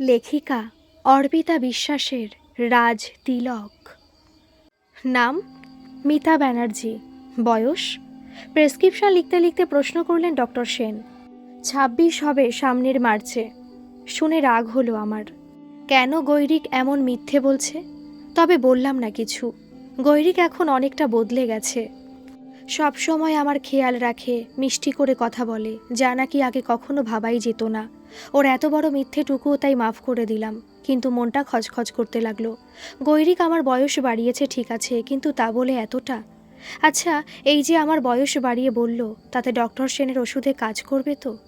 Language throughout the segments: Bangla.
লেখিকা অর্পিতা বিশ্বাসের রাজ তিলক। নাম মিতা ব্যানার্জি। বয়স প্রেসক্রিপশন লিখতে লিখতে প্রশ্ন করলেন ডক্টর সেন। ছাব্বিশ হবে সামনের মার্চে। শুনে রাগ হলো আমার। কেন গৈরিক এমন মিথ্যে বলছে? তবে বললাম না কিছু। গৈরিক এখন অনেকটা বদলে গেছে। সব সময় আমার খেয়াল রাখে, মিষ্টি করে কথা বলে, যা নাকি আগে কখনো ভাবাই যেত না। ওর এত বড় মিথ্যেটুকুও তাই মাফ করে দিলাম, কিন্তু মনটা খচখচ করতে লাগল। গৈরিক আমার বয়স বাড়িয়েছে ঠিক আছে, কিন্তু তা বলে এতটা? আচ্ছা এই যে আমার বয়স বাড়িয়ে বলল, তাতে ডক্টর সেনের ওষুধে কাজ করবে তো?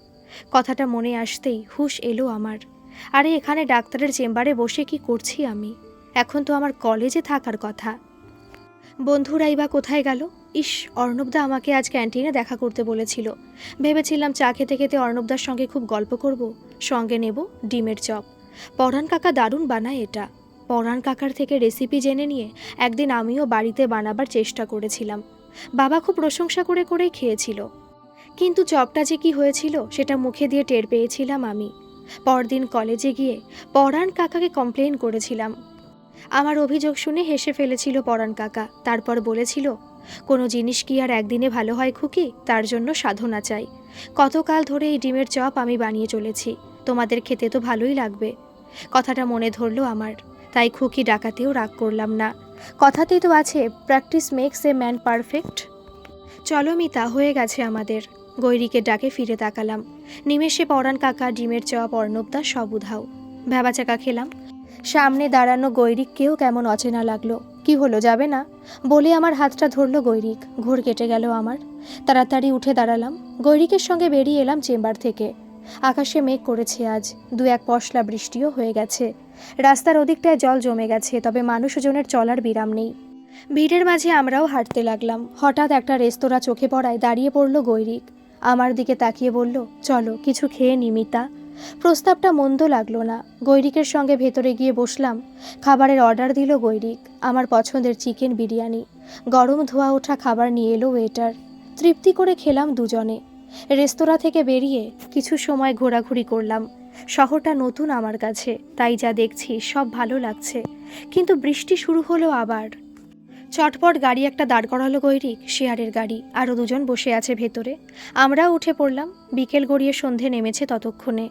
কথাটা মনে আসতেই হুশ এলো আমার। আরে এখানে ডাক্তারের চেম্বারে বসে কি করছি আমি? এখন তো আমার কলেজে থাকার কথা। বন্ধুরাই বা কোথায় গেল? ইস, অর্ণবদা আমাকে আজ ক্যান্টিনে দেখা করতে বলেছিল। ভেবেছিলাম চা খেতে খেতে অর্ণবদার সঙ্গে খুব গল্প করব। সঙ্গে নেব ডিমের চপ। পরাণ কাকা দারুণ বানায় এটা। পরাণ কাকার থেকে রেসিপি জেনে নিয়ে একদিন আমিও বাড়িতে বানাবার চেষ্টা করেছিলাম। বাবা খুব প্রশংসা করে করেই খেয়েছিল। কিন্তু চপটা যে কি হয়েছিল, সেটা মুখে দিয়ে টের পেয়েছিলাম আমি। পরদিন কলেজে গিয়ে পরাণ কাকাকে কমপ্লেন করেছিলাম। আমার অভিযোগ শুনে হেসে ফেলেছিল পরাণ কাকা। তারপর বলেছিল, কোনো জিনিস কি আর একদিনে ভালো হয় খুকি? তার জন্য সাধনা চাই। কতকাল ধরে এই ডিমের চপ আমি বানিয়ে চলেছি। তোমাদের খেতে তো ভালোই লাগবে। কথাটা মনে ধরলো আমার। তাই খুকি ডাকাতেও রাগ করলাম না। কথাতেই তো আছে practice makes a man perfect চলো মিতা হয়ে গেছে আমাদের। গৈরিকে ডাকে ফিরে তাকালাম। নিমেষে পরাণ কাকা ডিমের চপ অর্ণবদা সব উধাও। ভ্যাবাচাকা খেলাম। সামনে দাঁড়ানো গৈরিককেও কেমন অচেনা লাগল। কি হলো, যাবে না? বলে আমার হাতটা ধরলো গৈরিক। ঘোর কেটে গেল আমার। তাড়াতাড়ি উঠে দাঁড়ালাম। গৈরিকের সঙ্গে বেরিয়ে এলাম চেম্বার থেকে। আকাশে মেঘ করেছে আজ। দু এক পশলা বৃষ্টিও হয়ে গেছে। রাস্তার ওদিকটায় জল জমে গেছে, তবে মানুষজনের চলার বিরাম নেই। ভিড়ের মাঝে আমরাও হাঁটতে লাগলাম। হঠাৎ একটা রেস্তোরাঁ চোখে পড়ায় দাঁড়িয়ে পড়ল গৈরিক। আমার দিকে তাকিয়ে বলল, চলো, কিছু খেয়ে নিমিতা প্রস্তাবটা মন্দ লাগল না। গৈরিকের সঙ্গে ভেতরে গিয়ে বসলাম। খাবারের অর্ডার দিল গৈরিক, আমার পছন্দের চিকেন বিরিয়ানি। গরম ধোয়া ওঠা খাবার নিয়ে এলো ওয়েটার। তৃপ্তি করে খেলাম দুজনে। রেস্তোরাঁ থেকে বেরিয়ে কিছু সময় ঘোরাঘুরি করলাম। শহরটা নতুন আমার কাছে, তাই যা দেখছি সব ভালো লাগছে। কিন্তু বৃষ্টি শুরু হলো আবার। চটপট গাড়ি একটা দাঁড় করালো গৈরিক, শেয়ারের গাড়ি, আরও দুজন বসে আছে ভেতরে। আমরাও উঠে পড়লাম, বিকেল গড়িয়ে সন্ধে নেমেছে ততক্ষণে।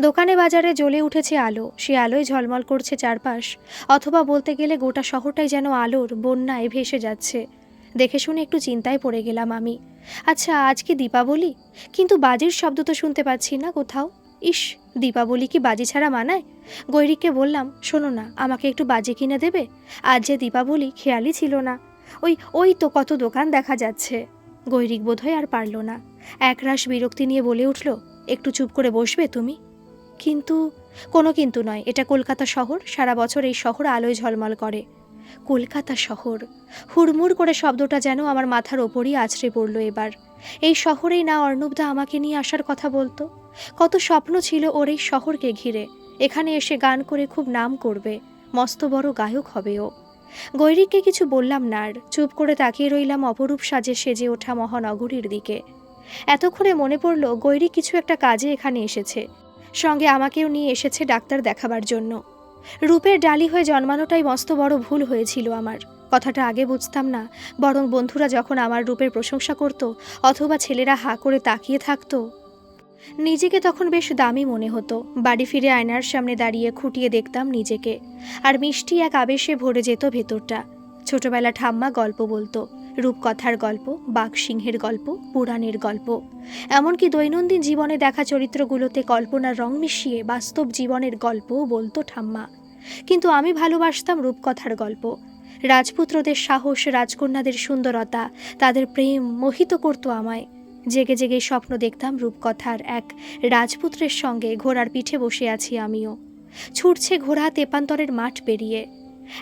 দোকানে বাজারে জ্বলে উঠেছে আলো। সে আলোয় ঝলমল করছে চারপাশ। অথবা বলতে গেলে গোটা শহরটাই যেন আলোর বন্যায় ভেসে যাচ্ছে। দেখে শুনে একটু চিন্তায় পড়ে গেলাম আমি। আচ্ছা আজ কি দীপাবলি? কিন্তু বাজির শব্দ তো শুনতে পাচ্ছি না কোথাও। ইস, দীপাবলি কি বাজি ছাড়া মানায়? গৈরিককে বললাম, শোনো না, আমাকে একটু বাজি কিনে দেবে? আজ যে দীপাবলি, খেয়ালই ছিল না। ওই ওই তো কত দোকান দেখা যাচ্ছে। গৈরিক বোধহয় আর পারল না। একরাশ বিরক্তি নিয়ে বলে উঠল, একটু চুপ করে বসবে তুমি? কিন্তু, কোনো কিন্তু নয়, এটা কলকাতা শহর, সারা বছর এই শহর আলোয় ঝলমল করে। কলকাতা শহর, হুড়মুড় করে শব্দটা যেন আমার মাথার ওপরই আছড়ে পড়ল এবার। এই শহরেই না অর্ণবদা আমাকে নিয়ে আসার কথা বলতো? কত স্বপ্ন ছিল ওর এই শহরকে ঘিরে। এখানে এসে গান করে খুব নাম করবে, মস্ত বড় গায়ক হবে ও। গৈরিককে কিছু বললাম না আর, চুপ করে তাকিয়ে রইলাম অপরূপ সাজে সেজে ওঠা মহানগরীর দিকে। এতক্ষণে মনে পড়ল গৈরিক কিছু একটা কাজে এখানে এসেছে। সঙ্গে আমাকেও নিয়ে এসেছে ডাক্তার দেখাবার জন্য। রূপের ডালি হয়ে জন্মানোটাই মস্ত বড় ভুল হয়েছিল আমার। কথাটা আগে বুঝতাম না, বরং বন্ধুরা যখন আমার রূপের প্রশংসা করত, অথবা ছেলেরা হা করে তাকিয়ে থাকতো, নিজেকে তখন বেশ দামি মনে হতো। বাড়ি ফিরে আয়নার সামনে দাঁড়িয়ে খুঁটিয়ে দেখতাম নিজেকে। আর মিষ্টি এক আবেশে ভরে যেত ভেতরটা। ছোটবেলা ঠাম্মা গল্প বলতো রূপকথার গল্প বাঘ সিংহের গল্প, পুরাণের গল্প। এমনকি দৈনন্দিন জীবনে দেখা চরিত্রগুলোতে কল্পনার রং মিশিয়ে বাস্তব জীবনের গল্পও বলতো ঠাম্মা। কিন্তু আমি ভালোবাসতাম রূপকথার গল্প। রাজপুত্রদের সাহস, রাজকন্যাদের সুন্দরতা, তাদের প্রেম মোহিত করতো আমায়। জেগে জেগে স্বপ্ন দেখতাম রূপকথার এক রাজপুত্রের সঙ্গে ঘোড়ার পিঠে বসে আছি আমিও। ছুটছে ঘোড়া তেপান্তরের মাঠ পেরিয়ে।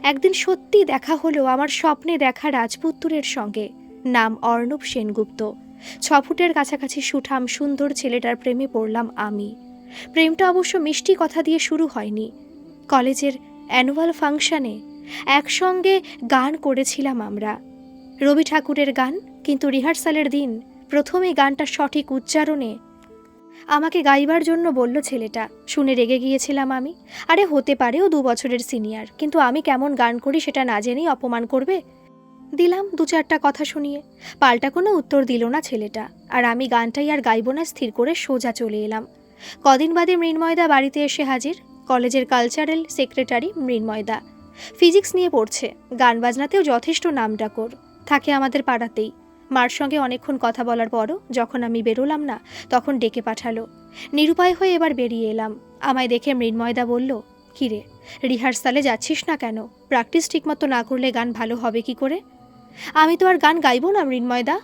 একদিন সত্যি দেখা হলো আমার স্বপ্নে দেখা রাজপুত্রের সঙ্গে। নাম অর্ণব সেনগুপ্ত। ছ ফুটের কাছাকাছি সুঠাম সুন্দর ছেলেটার প্রেমে পড়লাম আমি। প্রেমটা অবশ্য মিষ্টি কথা দিয়ে শুরু হয়নি। কলেজের অ্যানুয়াল ফাংশনে একসঙ্গে গান করেছিলাম আমরা। রবি ঠাকুরের গান, কিন্তু রিহার্সালের দিন প্রথমে গানটা সঠিক উচ্চারণে আমাকে গাইবার জন্য বলল ছেলেটা। শুনে রেগে গিয়েছিলাম আমি। আরে, হতে পারে ও দু বছরের সিনিয়র, কিন্তু আমি কেমন গান করি সেটা না জেনেই অপমান করবে? দিলাম দু চারটা কথা শুনিয়ে। পাল্টা কোনো উত্তর দিল না ছেলেটা, আর আমি গানটাই আর গাইব না স্থির করে সোজা চলে এলাম। কদিন বাদে মৃন্ময়দা বাড়িতে এসে হাজির। কলেজের কালচারাল সেক্রেটারি মৃন্ময়দা। ফিজিক্স নিয়ে পড়ছে। গান বাজনাতেও যথেষ্ট নামডাকর থাকে আমাদের পাড়াতেই। মার সঙ্গে অনেকক্ষণ কথা বলার পরও যখন আমি বেরোলাম না, তখন ডেকে পাঠালো। নিরুপায় হয়ে এবার বেরিয়ে এলাম। আমায় দেখে মৃন্ময়দা বলল, কিরে, রিহার্সালে যাচ্ছিস না কেন? প্র্যাকটিস ঠিকমতো না করলে গান ভালো হবে কি করে? আমি তো আর গান গাইবো না, মৃন্ময়দা।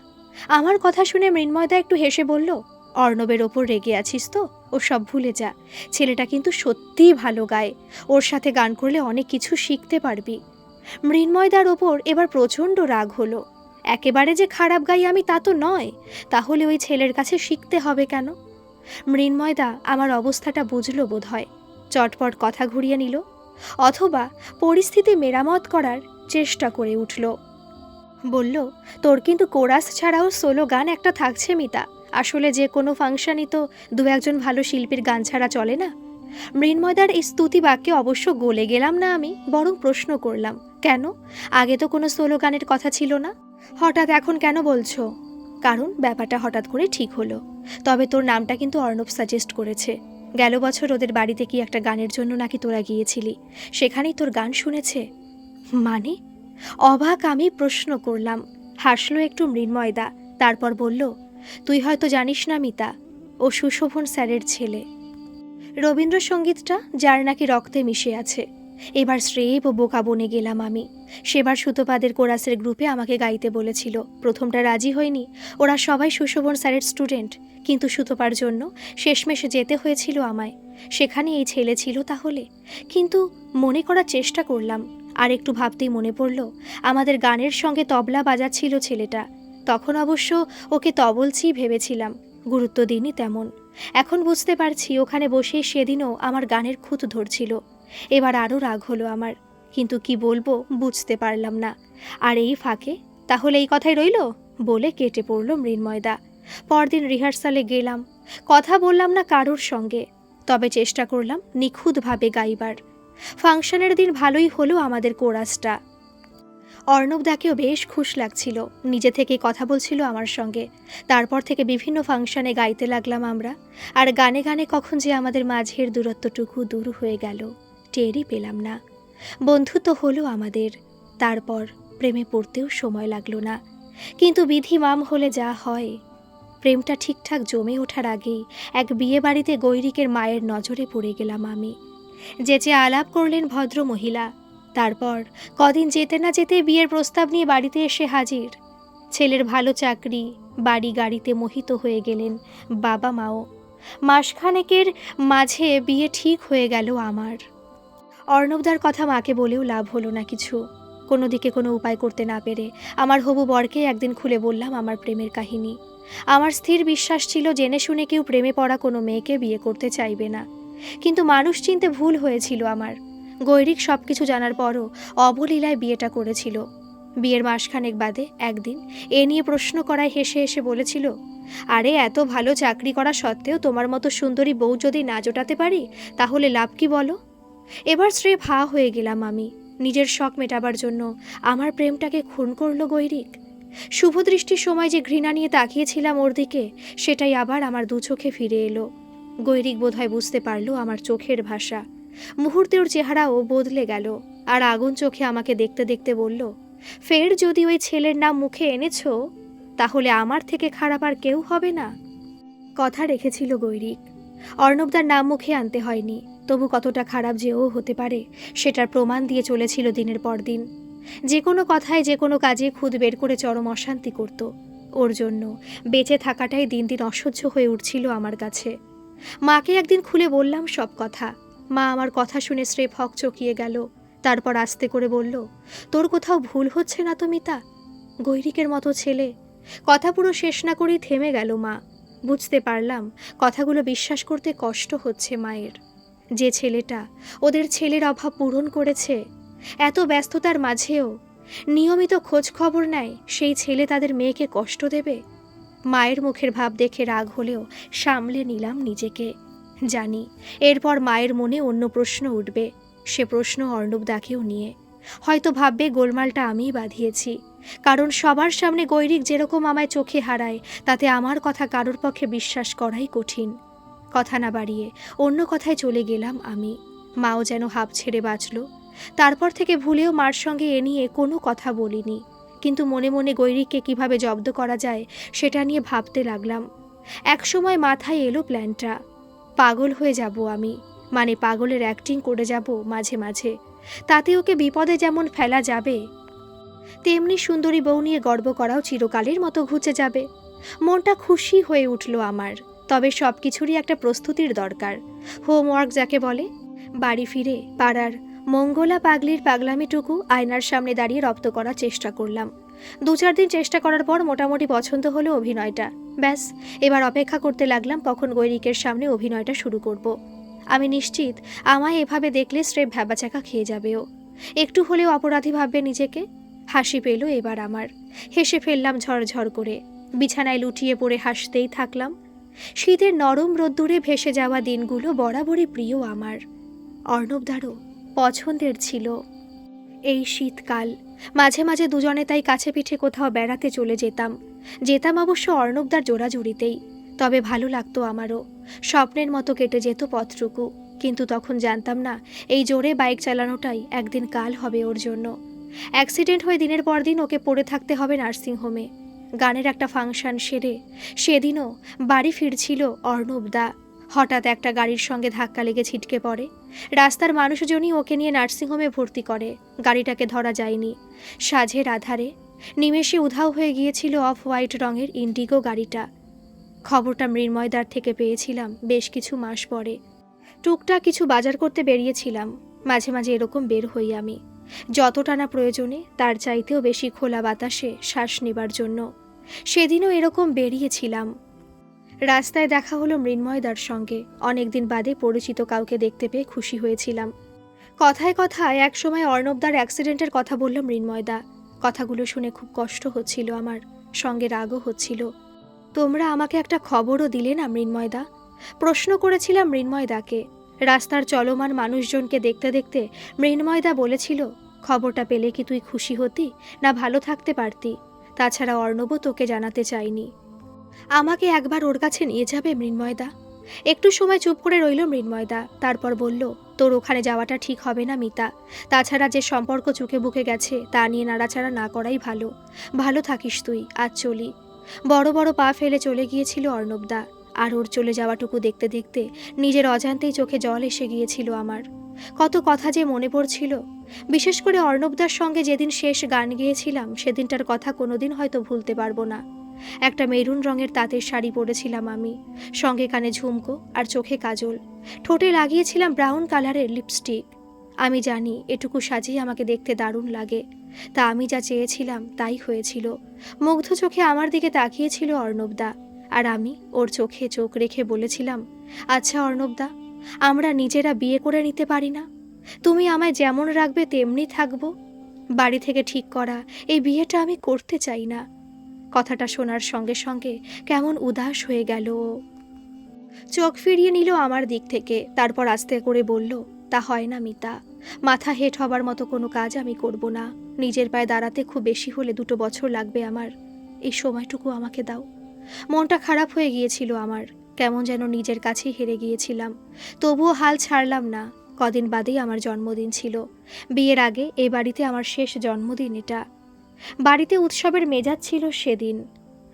আমার কথা শুনে মৃন্ময়দা একটু হেসে বলল, অর্ণবের ওপর রেগে আছিস তো? ও সব ভুলে যা। ছেলেটা কিন্তু সত্যিই ভালো গায়। ওর সাথে গান করলে অনেক কিছু শিখতে পারবি। মৃন্ময়দার ওপর এবার প্রচণ্ড রাগ হলো। একেবারে যে খারাপ গাই আমি তা তো নয়। তাহলে ওই ছেলের কাছে শিখতে হবে কেন? মৃন্ময়দা আমার অবস্থাটা বুঝলো বোধ হয় চটপট কথা ঘুরিয়ে নিল, অথবা পরিস্থিতি মেরামত করার চেষ্টা করে উঠল। বলল, তোর কিন্তু কোরাস ছাড়াও সোলো গান একটা থাকছে মিতা। আসলে যে কোনো ফাংশনই তো দু একজন ভালো শিল্পীর গান ছাড়া চলে না। মৃন্ময়দার এই স্তুতি বাক্যে অবশ্য গলে গেলাম না আমি, বরং প্রশ্ন করলাম, কেন? আগে তো কোনো সোলো গানের কথা ছিল না। হঠাৎ এখন কেন বলছো? কারণ ব্যাপারটা হঠাৎ করে ঠিক হলো। তবে তোর নামটা কিন্তু অর্ণব সাজেস্ট করেছে। গেল বছর ওদের বাড়িতে কি একটা গানের জন্য নাকি তোরা গিয়েছিলি? সেখানেই তোর গান শুনেছে? মানে? অবাক আমি প্রশ্ন করলাম। হাসলো একটু মৃন্ময়দা, তারপর বলল, তুই হয়তো জানিস না মিতা, ও সুশোভন স্যারের ছেলে। রবীন্দ্রসঙ্গীতটা যার নাকি রক্তে মিশে আছে। এবার স্রেব ও বোকা বনে গেলাম আমি। সেবার সুতোপাদের কোরাসের গ্রুপে আমাকে গাইতে বলেছিল। প্রথমটা রাজি হয়নি। ওরা সবাই সুশোভন স্যারের স্টুডেন্ট। কিন্তু সুতোপার জন্য শেষমেশে যেতে হয়েছিল আমায়। সেখানে এই ছেলে ছিল তাহলে। কিন্তু মনে করার চেষ্টা করলাম। আর একটু ভাবতেই মনে পড়ল, আমাদের গানের সঙ্গে তবলা বাজাচ্ছিল ছেলেটা। তখন অবশ্য ওকে তবলছি ভেবেছিলাম। গুরুত্ব দিইনি তেমন। এখন বুঝতে পারছি ওখানে বসে সেদিনও আমার গানের খুঁত ধরছিল। এবার আরও রাগ হলো আমার। কিন্তু কি বলব, বুঝতে পারলাম না। আর এই ফাঁকে, তাহলে এই কথাই রইল? বলে কেটে পড়ল মৃন্ময়দা। পরদিন রিহার্সালে গেলাম। কথা বললাম না কারোর সঙ্গে। তবে চেষ্টা করলাম নিখুঁতভাবে গাইবার। ফাংশনের দিন ভালোই হলো আমাদের কোরাসটা। অর্ণবদাকেও বেশ খুশ লাগছিল। নিজে থেকে কথা বলছিল আমার সঙ্গে। তারপর থেকে বিভিন্ন ফাংশনে গাইতে লাগলাম আমরা। আর গানে গানে কখন যে আমাদের মাঝের দূরত্বটুকু দূর হয়ে গেল। টেরই পেলাম না। বন্ধুত্ব হলো আমাদের। তারপর প্রেমে পড়তেও সময় লাগল না। কিন্তু বিধি মাম হলে যা হয়। প্রেমটা ঠিকঠাক জমে ওঠার আগেই এক বিয়ে বাড়িতে গৈরিকের মায়ের নজরে পড়ে গেলাম আমি। যেচে আলাপ করলেন ভদ্র মহিলা, তারপর কদিন যেতে না যেতে বিয়ের প্রস্তাব নিয়ে বাড়িতে এসে হাজির। ছেলের ভালো চাকরি, বাড়ি গাড়িতে মোহিত হয়ে গেলেন বাবা মাও মাসখানেকের মাঝে বিয়ে ঠিক হয়ে গেল আমার। অর্ণবদার কথা মাকে বলেও লাভ হলো না কিছু। কোনো দিকে কোনো উপায় করতে না পেরে আমার হবু বরকে একদিন খুলে বললাম আমার প্রেমের কাহিনী। আমার স্থির বিশ্বাস ছিল, জেনে শুনে কেউ প্রেমে পড়া কোনো মেয়েকে বিয়ে করতে চাইবে না। কিন্তু মানুষ চিনতে ভুল হয়েছিল আমার। গৈরিক সব কিছু জানার পরও অবলীলায় বিয়েটা করেছিল। বিয়ের মাসখানেক বাদে একদিন এ নিয়ে প্রশ্ন করায় হেসে হেসে বলেছিল, আরে, এত ভালো চাকরি করা সত্ত্বেও তোমার মতো সুন্দরী বউ যদি না জোটাতে পারি, তাহলে লাভ কি বলো? এবার স্ত্রী ভা হয়ে গেলাম আমি। নিজের শখ মেটাবার জন্য আমার প্রেমটাকে খুন করল গৈরিক। শুভদৃষ্টির সময় যে ঘৃণা নিয়ে তাকিয়েছিলাম ওর দিকে, সেটাই আবার আমার দু চোখে ফিরে এলো। গৈরিক বোধহয় বুঝতে পারল আমার চোখের ভাষা। মুহূর্তে ওর চেহারাও বদলে গেল আর আগুন চোখে আমাকে দেখতে দেখতে বলল, ফের যদি ওই ছেলের নাম মুখে এনেছো, তাহলে আমার থেকে খারাপ আর কেউ হবে না? কথা রেখেছিল গৈরিক। অর্ণবদার নাম মুখে আনতে হয়নি। তবু কতটা খারাপ যে ও হতে পারে, সেটার প্রমাণ দিয়ে চলেছিল দিনের পর দিন। যে কোনো কথায় যে কোনো কাজে খুদ বের করে চরম অশান্তি করত। ওর জন্য বেঁচে থাকাটাই দিন দিন অসহ্য হয়ে উঠছিল আমার কাছে। মাকে একদিন খুলে বললাম সব কথা। মা আমার কথা শুনে স্রেফ হক চকিয়ে গেল। তারপর আস্তে করে বলল, তোর কোথাও ভুল হচ্ছে না তো মিতা? গৈরিকের মতো ছেলে। কথা পুরো শেষ না করেই থেমে গেল মা। বুঝতে পারলাম, কথাগুলো বিশ্বাস করতে কষ্ট হচ্ছে মায়ের। যে ছেলেটা ওদের ছেলের অভাব পূরণ করেছে, এত ব্যস্ততার মাঝেও নিয়মিত খোঁজ খবর নেয় সেই ছেলে তাদের মেয়েকে কষ্ট দেবে। মায়ের মুখের ভাব দেখে রাগ হলেও সামলে নিলাম নিজেকে। জানি, এরপর মায়ের মনে অন্য প্রশ্ন উঠবে, সে প্রশ্ন অর্ণব দাকেও নিয়ে। হয়তো ভাববে, গোলমালটা আমিই বাঁধিয়েছি, কারণ সবার সামনে গৈরিক যেরকম আমায় চোখে হারায়, তাতে আমার কথা কারোর পক্ষে বিশ্বাস করাই কঠিন। কথা না বাড়িয়ে অন্য কথায় চলে গেলাম আমি। মাও যেন হাঁপ ছেড়ে বাঁচল। তারপর থেকে ভুলেও মার সঙ্গে এ নিয়ে কোনো কথা বলিনি। কিন্তু মনে মনে গৈরিককে কীভাবে জব্দ করা যায় সেটা নিয়ে ভাবতে লাগলাম। একসময় মাথায় এলো প্ল্যানটা। পাগল হয়ে যাব আমি। মানে পাগলের অ্যাক্টিং করে যাব মাঝে মাঝে। তাতে ওকে বিপদে যেমন ফেলা যাবে, তেমনি সুন্দরী বউ নিয়ে গর্ব করাও চিরকালের মতো ঘুচে যাবে। মনটা খুশি হয়ে উঠল আমার। তবে সব কিছুরই একটা প্রস্তুতির দরকার। হোমওয়ার্ক যাকে বলে, বাড়ি ফিরে পাড়ার মঙ্গলা পাগলির পাগলামিটুকু আয়নার সামনে দাঁড়িয়ে রপ্ত করার চেষ্টা করলাম। দু চার দিন চেষ্টা করার পর মোটামুটি পছন্দ হলো অভিনয়টা। ব্যাস, এবার অপেক্ষা করতে লাগলাম কখন গৈরিকের সামনে অভিনয়টা শুরু করব। আমি নিশ্চিত আমায় এভাবে দেখলে স্রেফ ভ্যাবাচাকা খেয়ে যাবে ও একটু হলেও অপরাধী ভাববে নিজেকে। হাসি পেল এবার আমার। হেসে ফেললাম ঝরঝর করে। বিছানায় লুটিয়ে পড়ে হাসতেই থাকলাম। শীতের নরম রোদ্দুরে ভেসে যাওয়া দিনগুলো বরাবরই প্রিয় আমার। অর্ণবদারও পছন্দের ছিল। এই শীতকাল, মাঝে মাঝে দুজনে তাই কাছে পিঠে কোথাও বেড়াতে চলে যেতাম। যেতাম অবশ্য অর্ণবদার জোড়াজুড়িতেই। তবে ভালো লাগতো আমারও। স্বপ্নের মতো কেটে যেত পথটুকু। কিন্তু তখন জানতাম না, এই জোরে বাইক চালানোটাই একদিন কাল হবে ওর জন্য। অ্যাক্সিডেন্ট হয়ে দিনের পর দিন ওকে পড়ে থাকতে হবে নার্সিংহোমে। গানের একটা ফাংশন সেরে। সেদিনও বাড়ি ফিরছিল অর্ণব দা। হঠাৎ একটা গাড়ির সঙ্গে ধাক্কা লেগে ছিটকে পড়ে। রাস্তার মানুষজনই ওকে নিয়ে নার্সিংহোমে ভর্তি করে। গাড়িটাকে ধরা যায়নি। সাঝের আধারে নিমেষে উধাও হয়ে গিয়েছিল অফ হোয়াইট রঙের ইন্ডিগো গাড়িটা। খবরটা মৃন্ময়দার থেকে পেয়েছিলাম বেশ কিছু মাস পরে। টুকটাক কিছু বাজার করতে বেরিয়েছিলাম। মাঝে মাঝে এরকম বের হই আমি। যতটা না প্রয়োজনে, তার চাইতেও বেশি খোলা বাতাসে শ্বাস নেবার জন্য। সেদিনও এরকম বেরিয়েছিলাম। রাস্তায় দেখা হলো মৃন্ময়দার সঙ্গে। অনেকদিন বাদে পরিচিত কাউকে দেখতে পেয়ে খুশি হয়েছিলাম। কথায় কথায় এক একসময় অর্ণবদার অ্যাক্সিডেন্টের কথা বলল মৃন্ময়দা। কথাগুলো শুনে খুব কষ্ট হচ্ছিল আমার, সঙ্গে রাগও হচ্ছিল। তোমরা আমাকে একটা খবরও দিলে না মৃন্ময়দা? প্রশ্ন করেছিলাম মৃন্ময়দাকে। রাস্তার চলমান মানুষজনকে দেখতে দেখতে মৃন্ময়দা বলেছিল, খবরটা পেলে কি তুই খুশি হতি, না ভালো থাকতে পারতি? তাছাড়া অর্ণবও তোকে জানাতে চাইনি। আমাকে একবার ওর কাছে নিয়ে যাবে মৃন্ময়দা। একটু সময় চুপ করে রইল মৃন্ময়দা, তারপর বলল, তোর ওখানে যাওয়াটা ঠিক হবে না মিতা। তাছাড়া যে সম্পর্ক চুকে বুকে গেছে, তা নিয়ে নাড়াচাড়া না করাই ভালো। ভালো থাকিস তুই, আজ চলি। বড় বড় পা ফেলে চলে গিয়েছিল অর্ণবদা। আর ওর চলে যাওয়াটুকু দেখতে দেখতে নিজের অজান্তেই চোখে জল এসে গিয়েছিল আমার। কত কথা যে মনে পড়ছিল। বিশেষ করে অর্ণবদার সঙ্গে যেদিন শেষ গান গেয়েছিলাম, সেদিনটার কথা কোনোদিন হয়তো ভুলতে পারব না। একটা মেরুন রঙের তাঁতের শাড়ি পরেছিলাম আমি, সঙ্গে কানে ঝুমকো আর চোখে কাজল। ঠোঁটে লাগিয়েছিলাম ব্রাউন কালারের লিপস্টিক। আমি জানি এটুকু সাজিয়ে আমাকে দেখতে দারুণ লাগে। তা আমি যা চেয়েছিলাম তাই হয়েছিল। মুগ্ধ চোখে আমার দিকে তাকিয়েছিল অর্ণবদা। আর আমি ওর চোখে চোখ রেখে বলেছিলাম আচ্ছা অর্ণবদা আমরা নিজেরা বিয়ে করে নিতে পারি না। তুমি আমায় যেমন রাখবে তেমনি থাকব। বাড়ি থেকে ঠিক করা, এই বিয়েটা আমি করতে চাই না। কথাটা শোনার সঙ্গে সঙ্গে কেমন উদাস হয়ে গেল চোখ ফিরিয়ে নিল আমার দিক থেকে, তারপর আস্তে করে বলল, তা হয় না মিতা। মাথা হেট হবার মতো কোনো কাজ আমি করব না। নিজের পায়ে দাঁড়াতে খুব বেশি হলে দুটো বছর লাগবে আমার। এই সময়টুকু আমাকে দাও। মনটা খারাপ হয়ে গিয়েছিল আমার। কেমন যেন নিজের কাছেই হেরে গিয়েছিলাম। তবুও হাল ছাড়লাম না। কদিন বাদেই আমার জন্মদিন ছিল। বিয়ের আগে এ বাড়িতে আমার শেষ জন্মদিন এটা। বাড়িতে উৎসবের মেজাজ ছিল সেদিন।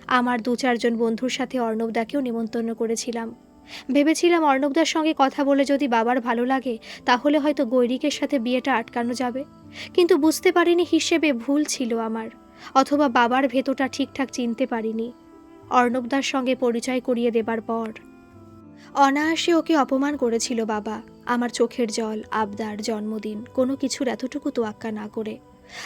আমার দু চারজন বন্ধুর সাথে অর্ণবদাকেও নিমন্ত্রণ করেছিলাম। ভেবেছিলাম অর্ণবদার সঙ্গে কথা বলে যদি বাবার ভালো লাগে, তাহলে হয়তো গৈরিকের সাথে বিয়েটা আটকানো যাবে। কিন্তু বুঝতে পারিনি হিসেবে ভুল ছিল আমার, অথবা বাবার ভেতরটা ঠিকঠাক চিনতে পারিনি। অর্ণবদার সঙ্গে পরিচয় করিয়ে দেবার পর। অনায়াসে ওকে অপমান করেছিল বাবা। আমার চোখের জল, আবদার, জন্মদিন, কোনো কিছুর এতটুকু তোয়াক্কা না করে।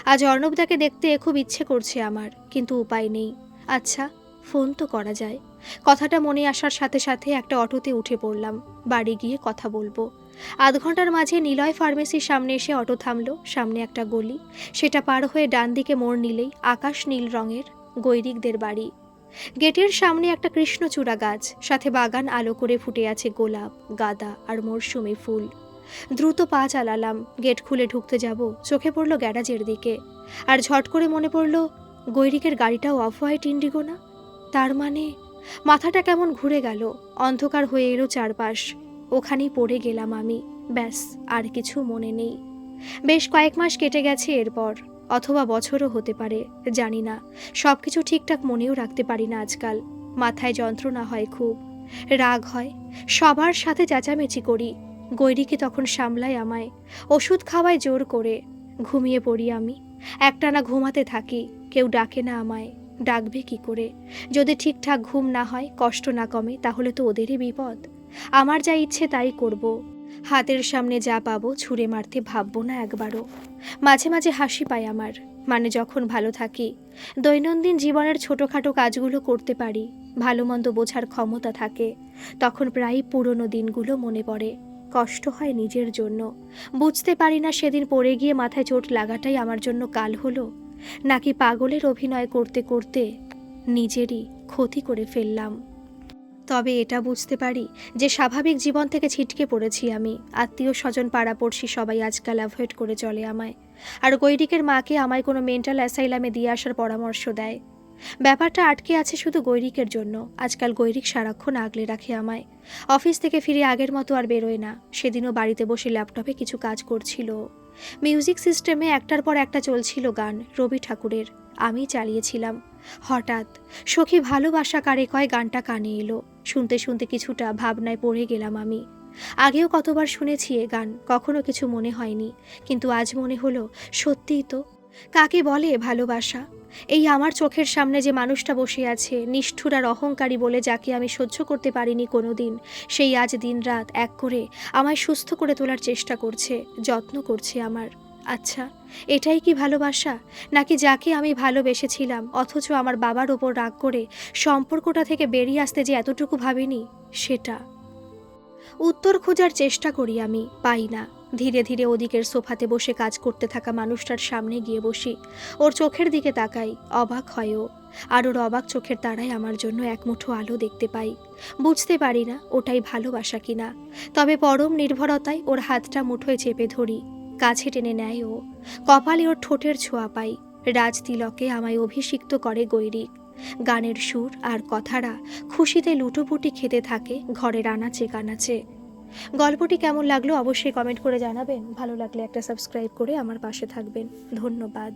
আজ অর্ণবদাকে দেখতে খুব ইচ্ছে করছে আমার, কিন্তু উপায় নেই। আচ্ছা ফোন তো করা যায়। কথাটা মনে আসার সাথে সাথে একটা অটোতে উঠে পড়লাম। বাড়ি গিয়ে কথা বলব। আধ ঘণ্টার মাঝে নিলয় ফার্মেসির সামনে এসে অটো থামলো। সামনে একটা গলি। সেটা পার হয়ে ডান দিকে মোড় নিলেই আকাশ নীল রঙের, গৈরিকদের বাড়ি। গেটের সামনে একটা কৃষ্ণচূড়া গাছ। সাথে বাগান আলো করে ফুটে আছে গোলাপ, গাঁদা আর মরশুমি ফুল। দ্রুত পা চালালাম। গেট খুলে ঢুকতে যাব। চোখে পড়ল গ্যারাজের দিকে। আর ঝট করে মনে পড়ল, গৈরিকের গাড়িটাও অফ হোয়াইট ইন্ডিগো না? তার মানে মাথাটা কেমন ঘুরে গেল। অন্ধকার হয়ে এলো চারপাশ। ওখানেই পড়ে গেলাম আমি। ব্যাস, আর কিছু মনে নেই। বেশ কয়েক মাস কেটে গেছে এরপর। অথবা বছরও হতে পারে, জানি না। সব কিছু ঠিকঠাক মনেও রাখতে পারি না আজকাল। মাথায় যন্ত্রণা হয় খুব। রাগ হয়। সবার সাথে চেঁচামেচি করি। গৈরিকে তখন সামলায় আমায়। ওষুধ খাওয়ায় জোর করে। ঘুমিয়ে পড়ি আমি। একটানা ঘুমাতে থাকি। কেউ ডাকে না আমায়। ডাকবে কি করে? যদি ঠিকঠাক ঘুম না হয়, কষ্ট না কমে, তাহলে তো ওদেরই বিপদ। আমার যা ইচ্ছে তাই করব। হাতের সামনে যা পাবো ছুঁড়ে মারতে ভাববো না একবারও। মাঝে মাঝে হাসি পায় আমার মানে যখন ভালো থাকি। দৈনন্দিন জীবনের ছোটোখাটো কাজগুলো করতে পারি, ভালো মন্দ বোঝার ক্ষমতা থাকে। তখন প্রায় পুরনো দিনগুলো মনে পড়ে, কষ্ট হয় নিজের জন্য। বুঝতে পারি না সেদিন পড়ে গিয়ে মাথায় চোট লাগাটাই আমার জন্য কাল হলো, নাকি পাগলের অভিনয় করতে করতে নিজেরই ক্ষতি করে ফেললাম। তবে এটা বুঝতে পারি যে স্বাভাবিক জীবন থেকে ছিটকে পড়েছি আমি। আত্মীয় স্বজন পাড়াপড়শি সবাই আজকাল অ্যাভয়েড করে চলে আমায়। আর গৈরিকের মাকে আমায় কোনো মেন্টাল অ্যাসাইলামে দিয়ে আসার পরামর্শ দেয়। ব্যাপারটা আটকে আছে শুধু গৈরিকের জন্য। আজকাল গৈরিক সারাক্ষণ আগলে রাখে আমায়। অফিস থেকে ফিরে আগের মতো আর বেরোয় না। সেদিনও বাড়িতে বসে ল্যাপটপে কিছু কাজ করছিল। মিউজিক সিস্টেমে একটার পর একটা চলছিল গান, রবি ঠাকুরের। আমি চালিয়েছিলাম। হঠাৎ সখী ভালোবাসা কারে কয় গানটা কানে এলো। শুনতে শুনতে কিছুটা ভাবনায় পড়ে গেলাম আমি। আগেও কতবার শুনেছি এ গান, কখনো কিছু মনে হয়নি, কিন্তু আজ মনে হলো, সত্যিই তো। কাকে বলে ভালোবাসা? এই আমার চোখের সামনে যে মানুষটা বসে আছে, নিষ্ঠুর আর অহংকারী বলে যাকে আমি সহ্য করতে পারিনি কোনো দিন সেই আজ দিনরাত এক করে আমায় সুস্থ করে তোলার চেষ্টা করছে, যত্ন করছে আমার। আচ্ছা এটাই কি ভালোবাসা? নাকি যাকে আমি ভালোবেসেছিলাম, অথচ আমার বাবার ওপর রাগ করে সম্পর্কটা থেকে বেরিয়ে আসতে যে এতটুকু ভাবিনি, সেটা। উত্তর খোঁজার চেষ্টা করি আমি, পাই না। ধীরে ধীরে ওদিকের সোফাতে বসে কাজ করতে থাকা মানুষটার সামনে গিয়ে বসি। ওর চোখের দিকে তাকাই, অবাক হয় আর ওর অবাক চোখের তারাই আমার জন্য এক মুঠো আলো দেখতে পাই। বুঝতে পারি না, ওটাই ভালোবাসা কিনা। তবে পরম নির্ভরতায় ওর হাতটা মুঠোয় চেপে ধরি। কাছে টেনে নেয় ও। কপালে ওর ঠোঁটের ছোঁয়া পাই। রাজতিলকে আমায় অভিষিক্ত করে গৈরিক। গানের সুর আর কথারা খুশিতে লুটোপুটি খেতে থাকে ঘরের আনাচে কানাচে। গল্পটি কেমন লাগল অবশ্যই কমেন্ট করে জানাবেন। ভালো লাগলে একটা সাবস্ক্রাইব করে আমার পাশে থাকবেন। ধন্যবাদ।